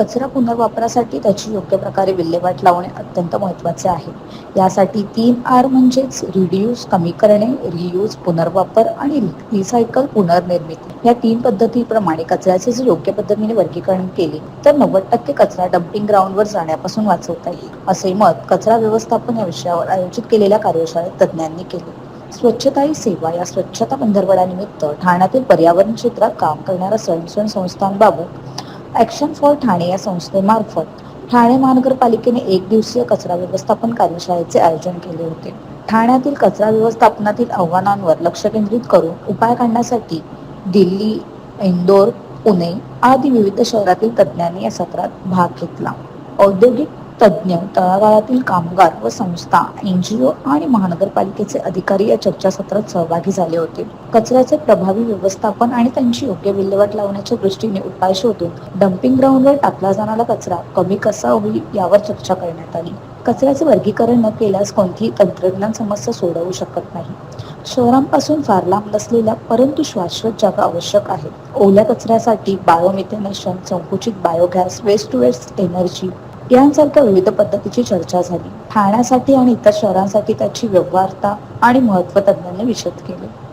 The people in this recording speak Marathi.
कचरा पुनर्वापरासाठी त्याची योग्य प्रकारे विल्हेवाट लावणे अत्यंत महत्त्वाचे आहे. यासाठी तीन आर म्हणजेच रिड्यूस कमी करणे रियूज पुनर्वापर आणि रिसायकल पुनर्निर्मिती. या तीन पद्धतीप्रमाणे कचऱ्याचे जर योग्य पद्धतीने वर्गीकरण केले तर नव्वद टक्के कचरा डम्पिंग ग्राउंडवर जाण्यापासून वाचवता येईल असे मत कचरा व्यवस्थापन या विषयावर आयोजित केलेल्या कार्यशाळेत तज्ज्ञांनी केले. स्वच्छता ही सेवा या स्वच्छता पंधरवड्यानिमित्त ठाण्यातील पर्यावरण क्षेत्रात काम करणाऱ्या स्वयंसेवी संस्थांबाबत ॲक्शन फॉर ठाणे या संस्थेमार्फत ठाणे महानगरपालिकेने एक दिवसीय कचरा व्यवस्थापन कार्यशाळेचे आयोजन केले होते. ठाण्यातील कचरा व्यवस्थापनातील आव्हानांवर लक्ष केंद्रित करून उपाय काढण्यासाठी दिल्ली इंदोर पुणे आदी विविध शहरातील तज्ज्ञांनी या सत्रात भाग घेतला. औद्योगिक तज्ज्ञ तळागाळातील कामगार व संस्था एनजीओ आणि महानगरपालिकेचे अधिकारी या चर्चासत्रात सहभागी झाले होते. कचऱ्याचे प्रभावी व्यवस्थापन आणि त्यांची योग्य विल्हेवाट लावण्याच्या दृष्टीने उपाय शोधून डम्पिंग ग्राउंडवर टाकला जाणारा कचरा कमी कसा होईल यावर चर्चा करण्यात आली. कचऱ्याचे वर्गीकरण न केल्यास कोणतीही तंत्रज्ञान समस्या सोडवू शकत नाही. शहरांपासून फार लांब नसलेल्या परंतु शाश्वत जागा आवश्यक आहे. ओल्या कचऱ्यासाठी बायोमिथेनेशन संकुचित biogas waste to waste energy यांसारख्या विविध पद्धतीची चर्चा झाली. ठाण्यासाठी आणि इतर शहरांसाठी त्याची व्यवहारता आणि महत्त्व तज्ज्ञांनी विशद केले.